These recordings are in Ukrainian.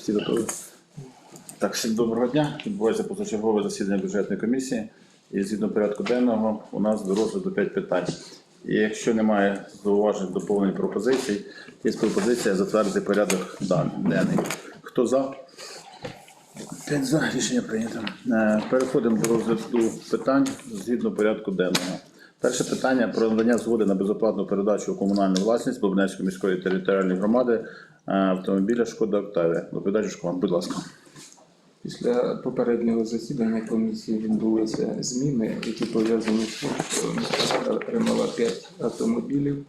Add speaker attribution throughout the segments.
Speaker 1: Всі готові? Так, всім доброго дня. Відбувається позачергове засідання бюджетної комісії. І згідно порядку денного у нас до розгляду 5 питань. І якщо немає зауважень, доповнень пропозицій, є пропозиція затвердити порядок денний. Хто за? П'ять за рішення прийнято. Е, Переходимо до розгляду питань згідно порядку денного. Перше питання про надання згоди на безоплатну передачу у комунальну власність Бобнецької міської територіальної громади автомобіля Шкода Октавія. Доповідач Школа, будь ласка.
Speaker 2: Після попереднього засідання комісії відбулися зміни, які пов'язані з тим, що міська отримала 5 автомобілів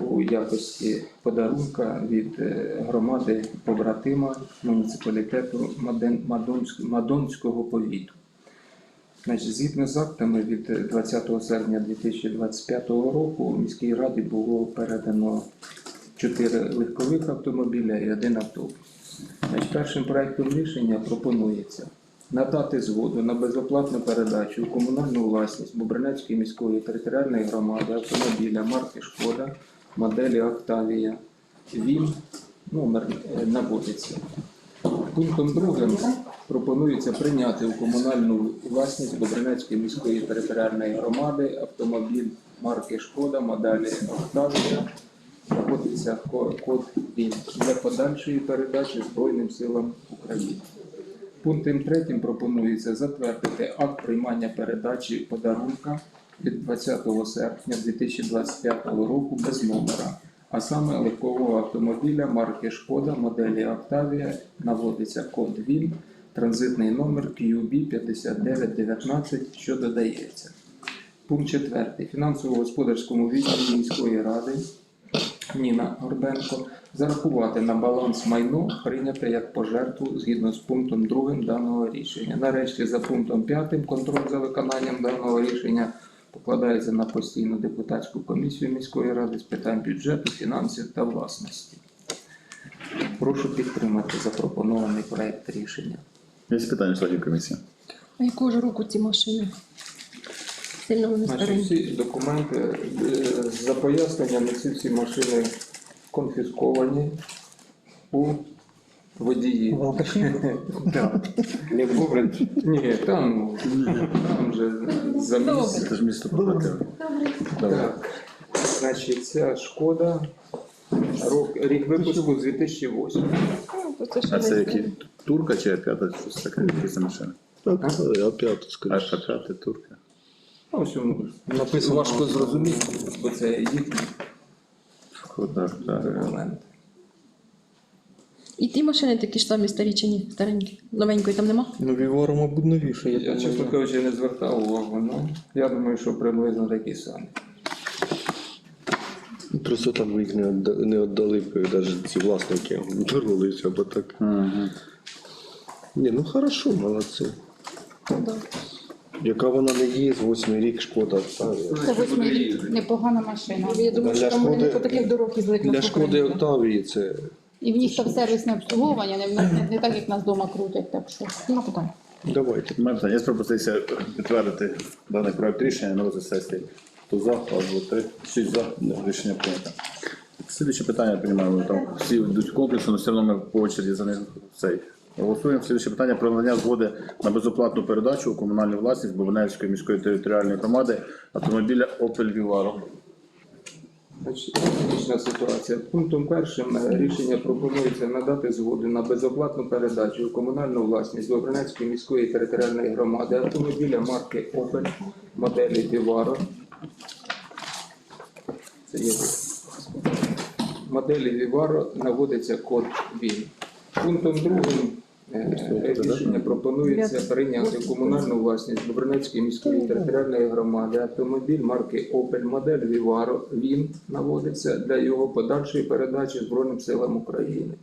Speaker 2: у якості подарунка від е, громади побратима муніципалітету Мадонського повіту. Значить, згідно з актами від 20 серпня 2025 року у міській раді було передано 4 легкових автомобіля і один автобус. Значить, першим проектом рішення пропонується надати згоду на безоплатну передачу у комунальну власність Бобринецької міської територіальної громади автомобіля марки Шкода, моделі Октавія, ВІМ, номер е, наводиться. Пунктом другим пропонується прийняти у комунальну власність Бобринецької міської територіальної громади автомобіль марки Шкода, моделі Октавія, знаходиться код ВІН для подальшої передачі Збройним силам України. Пунктом третім пропонується затвердити акт приймання передачі подарунка від 20 серпня 2025 року без номера, а саме легкового автомобіля марки Шкода моделі Октавія наводиться код ВІН, транзитний номер QB 5919, що додається. Пункт четвертий. Фінансово-господарському відділі міської ради Ніна Горбенко зарахувати на баланс майно прийняте як пожертву згідно з пунктом 2 даного рішення. Нарешті за пунктом 5 контроль за виконанням даного рішення покладається на постійну депутатську комісію міської ради з питань бюджету, фінансів та власності. Прошу підтримати запропонований проект рішення.
Speaker 1: Є питання членів комісії?
Speaker 3: А якого ж року ці машини? Сильно вони
Speaker 2: Значить, всі документи е, за поясненнями ці всі машини конфісковані у водії. Так.
Speaker 4: Не Бобрин.
Speaker 2: Ні, там, там вже за місяць.
Speaker 1: Це ж місто.
Speaker 2: Так. Значить, ця шкода. Рок, рік випуску з 2008.
Speaker 3: Ну, то це ж
Speaker 1: А це які? Турка чи п'ята? Щось таке, якісь машини?
Speaker 4: Так, я п'яту
Speaker 1: А
Speaker 4: скоріше.
Speaker 1: п'ята турка.
Speaker 2: Ну, в общем,
Speaker 4: Написано.
Speaker 2: важко зрозуміти, бо це їхні документи.
Speaker 3: І ті машини такі ж самі старі чи ні? Старенькі. Новенької там нема?
Speaker 4: Ну, Вівора, мабуть, новіше. Я,
Speaker 2: Я, чесно
Speaker 4: думаю.
Speaker 2: кажучи, не звертав увагу, ну, я думаю, що приблизно такі самі.
Speaker 4: Просто там їх не, відда- не віддали, б, навіть ці власники вернулися, бо так. Ні, ну хорошо, молодці.
Speaker 3: Да.
Speaker 4: Яка вона не є, з 8 рік шкода. Та,
Speaker 5: Це восьмий рік. Непогана машина.
Speaker 3: Я думаю,
Speaker 4: Для
Speaker 3: що там вони не
Speaker 4: Шкоди-
Speaker 3: по таких дорог їздили, як
Speaker 4: Для
Speaker 3: на
Speaker 4: шкоди
Speaker 3: Україні.
Speaker 4: Октавії це
Speaker 5: І в них там сервісне обслуговування, не, не, не так, як нас вдома крутять, так що нема питань.
Speaker 4: давайте.
Speaker 1: Моє питання. Є пропозиція підтвердити даний проект рішення на розгляд сесії. Хто за, два, три, шість за. Рішення прийнято. Слідуюче питання, я розумію, там всі йдуть комплексно, але все одно ми по очереді за них цей. Голосуємо. Слідуюче питання про надання згоди на безоплатну передачу у комунальну власність Бобинецької міської територіальної громади автомобіля Opel Vivaro.
Speaker 2: Технічна ситуація. Пунктом першим е, рішення пропонується надати згоду на безоплатну передачу у комунальну власність Добринецької міської територіальної громади автомобіля марки Opel моделі Vivaro. Це є моделі Vivaro наводиться код ВІН. Пунктом другим рішення пропонується прийняти комунальну власність Добринецької міської територіальної громади. Автомобіль марки Opel модель Vivaro він наводиться для його подальшої передачі Збройним силам України.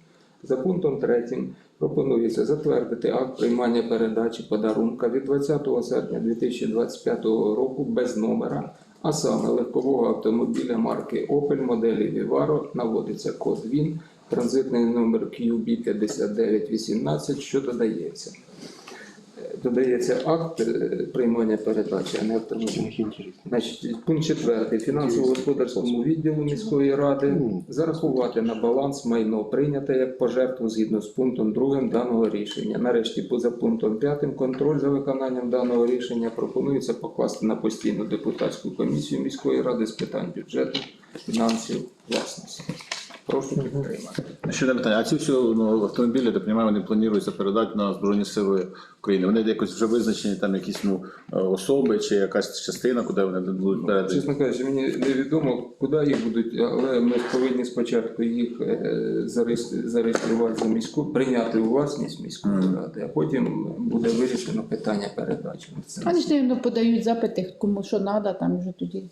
Speaker 2: За пунктом третім пропонується затвердити акт приймання передачі подарунка від 20 серпня 2025 року без номера, а саме легкового автомобіля марки Opel моделі Vivaro наводиться. Код ВІН, транзитний номер QB 5918, що додається. додається акт е, приймання передачі, а не. Значить, пункт четвертий. Фінансово-господарському відділу міської ради зарахувати на баланс майно прийняте як пожертву згідно з пунктом 2 даного рішення. Нарешті, поза пунктом 5 контроль за виконанням даного рішення пропонується покласти на постійну депутатську комісію міської ради з питань бюджету, фінансів, власності. Прошу підтримати.
Speaker 1: Ще одне питання. А ці всі ну, автомобілі, я так розумію, вони плануються передати на Збройні Сили України. Вони якось вже визначені, там якісь ну, особи чи якась частина, куди вони будуть передані?
Speaker 2: Чесно кажучи, мені невідомо, куди їх будуть, але ми повинні спочатку їх е, зареєструвати за міську, прийняти у власність міської ради, а потім буде вирішено питання передачі. Це-
Speaker 5: Вони ж не подають запити, кому що треба, там вже тоді.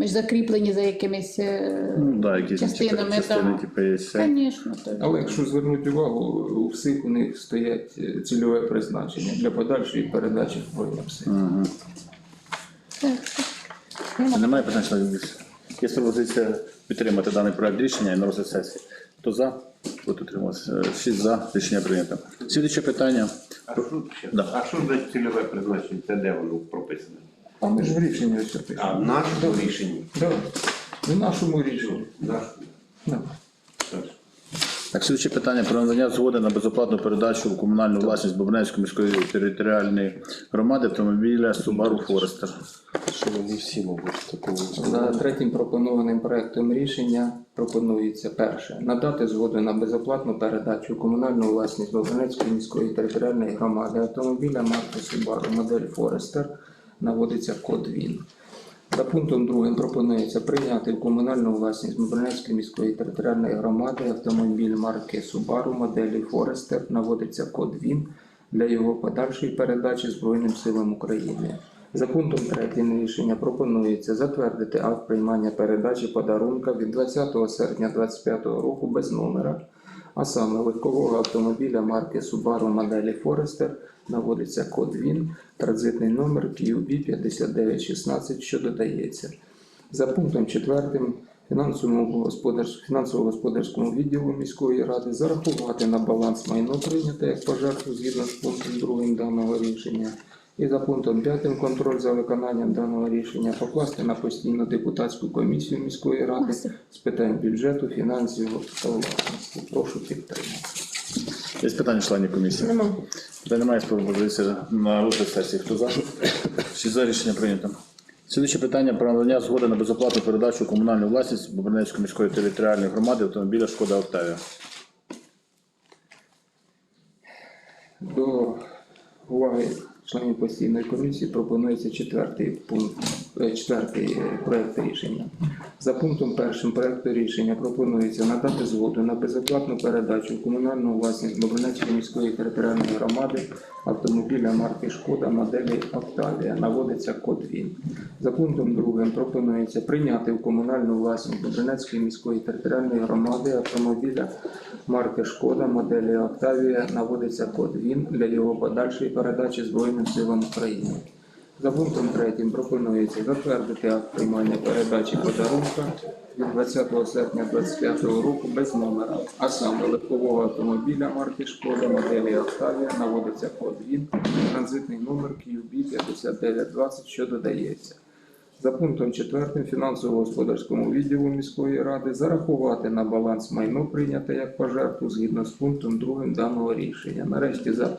Speaker 5: Ми ж закріплені за якимись. е,
Speaker 1: Ну, да, якісь
Speaker 5: Частинами,
Speaker 1: частини, типу, є. все.
Speaker 5: Звісно, то
Speaker 2: Але якщо звернути увагу, у всіх у них стоять е, цільове призначення для подальшої передачі збройним силам.
Speaker 1: Немає питань? Є пропозиція підтримати даний проект рішення і на розгляд сесії. Хто за? Проти утримався. Шість за. Рішення прийнято. Слідуюче питання.
Speaker 6: А що.
Speaker 1: Да.
Speaker 6: а що за цільове призначення? Це де воно прописане?
Speaker 2: А ми ж в рішенні ось пишемо.
Speaker 6: А в нашому рішенні?
Speaker 2: Да. В нашому рішенні.
Speaker 6: Наш.
Speaker 2: Да.
Speaker 1: Так, слідуюче питання про надання згоди на безоплатну передачу в комунальну власність Бобринецької міської територіальної громади автомобіля Subaru Forester.
Speaker 4: Що вони всі, мабуть, в такому
Speaker 2: За третім пропонованим проектом рішення пропонується перше надати згоду на безоплатну передачу в комунальну власність Бобринецької міської територіальної громади автомобіля марки Subaru модель Forester наводиться код ВІН. За пунктом другим пропонується прийняти в комунальну власність Бобринецької міської територіальної громади автомобіль марки Subaru моделі Forester наводиться код ВІН для його подальшої передачі Збройним силам України. За пунктом 3 рішення пропонується затвердити акт приймання передачі подарунка від 20 серпня 2025 року без номера, а саме легкового автомобіля марки Subaru моделі Forester наводиться код ВІН, транзитний номер QB 5916, що додається. За пунктом 4 фінансово-господарському відділу міської ради зарахувати на баланс майно прийняте як пожертву згідно з пунктом 2 даного рішення. І за пунктом 5 контроль за виконанням даного рішення покласти на постійну депутатську комісію міської ради з питань бюджету, фінансів та власності. Прошу підтримати.
Speaker 1: Є питання членів комісії?
Speaker 3: Нема.
Speaker 1: Та немає пропозиції на розгляд сесії. Хто за? Шість за рішення прийнято. Слідуюче питання про надання згоди на безоплатну передачу комунальну власність Бобринецької міської територіальної громади автомобіля Шкода Октавія.
Speaker 2: До уваги членів постійної комісії пропонується четвертий пункт, е, четвертий е, проект рішення. За пунктом першим проекту рішення пропонується надати згоду на безоплатну передачу комунальну власність Бобринецької міської територіальної громади автомобіля марки Шкода моделі Октавія. Наводиться код ВІН. За пунктом другим пропонується прийняти в комунальну власність Бобринецької міської територіальної громади автомобіля марки Шкода моделі Октавія наводиться код ВІН для його подальшої передачі Збройним силам України. За пунктом 3 пропонується затвердити акт приймання передачі подарунка від 20 серпня 2025 року без номера, а саме легкового автомобіля марки Шкода моделі Октавія наводиться код ВІН, транзитний номер QB 5920, що додається. За пунктом 4 фінансово-господарському відділу міської ради зарахувати на баланс майно прийняте як пожертву згідно з пунктом 2 даного рішення. Нарешті за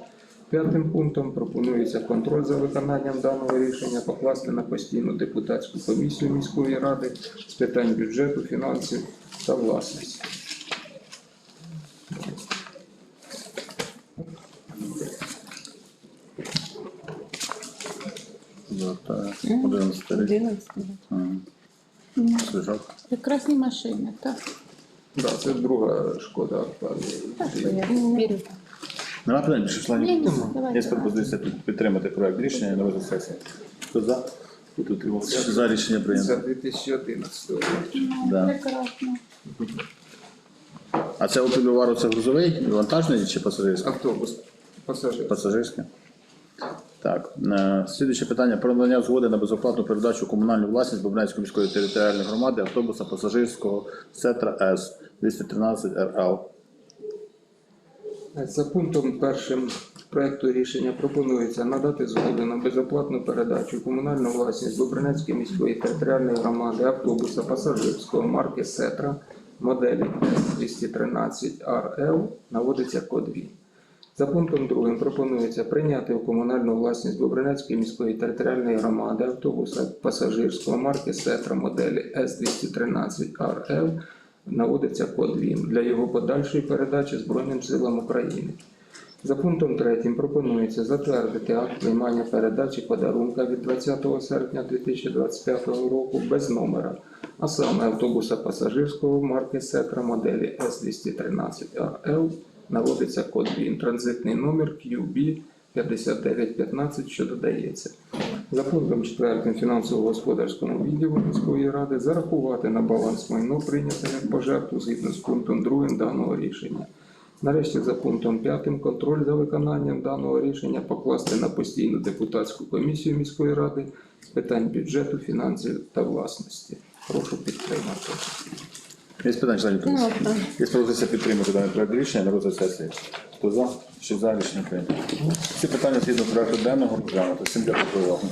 Speaker 2: п'ятим пунктом пропонується контроль за виконанням даного рішення покласти на постійну депутатську комісію міської ради з питань бюджету, фінансів та власності.
Speaker 1: Звертаю. Одинадцятий рік.
Speaker 3: 11.
Speaker 1: Свіжак.
Speaker 5: прекрасні машини, так.
Speaker 2: Да, це друга шкода
Speaker 5: Так, я вірю.
Speaker 1: Нема питань більше
Speaker 5: Ні,
Speaker 1: членів?
Speaker 5: ні, давайте.
Speaker 1: Є пропозиція під- підтримати проект рішення на розгляд сесії. Хто за? Проти утримався. За рішення
Speaker 2: За
Speaker 1: прийнято.
Speaker 2: 2011 рік.
Speaker 5: Ну,
Speaker 1: Да.
Speaker 5: Прекрасно.
Speaker 1: А це Opel Vivaro це грузовий, вантажний чи пасажирський?
Speaker 2: Автобус пасажир.
Speaker 1: Пасажирське. Так, е, слідуюче питання про надання згоди на безоплатну передачу комунальну власність Бобринської міської територіальної громади автобуса пасажирського Сетра С 213 РЛ.
Speaker 2: За пунктом першим проекту рішення пропонується надати згоду на безоплатну передачу комунальну власність Бобринецької міської територіальної громади автобуса пасажирського марки Сетра моделі С-213 РЛ наводиться код ВІН. За пунктом 2 пропонується прийняти у комунальну власність Бобринецької міської територіальної громади автобуса пасажирського марки Сетра моделі С-213 РЛ наводиться код ВІН для його подальшої передачі Збройним силам України. За пунктом 3 пропонується затвердити акт приймання передачі подарунка від 20 серпня 2025 року без номера, а саме автобуса пасажирського марки Сетра моделі С-213РЛ наводиться код ВІН, транзитний номер QB 5915, що додається. За пунктом 4 фінансово-господарському відділу міської ради зарахувати на баланс майно прийняте як пожертву згідно з пунктом 2 даного рішення. Нарешті за пунктом 5 контроль за виконанням даного рішення покласти на постійну депутатську комісію міської ради з питань бюджету, фінансів та власності. Прошу підтримати.
Speaker 1: Є питання членів комісії?
Speaker 3: Ну.
Speaker 1: Є пропозиція підтримати даний проект рішення на розгляд сесії. Хто за? Що за рішення прийнято? Всі питання згідно проекту денного розглянути. Всім дякую за увагу.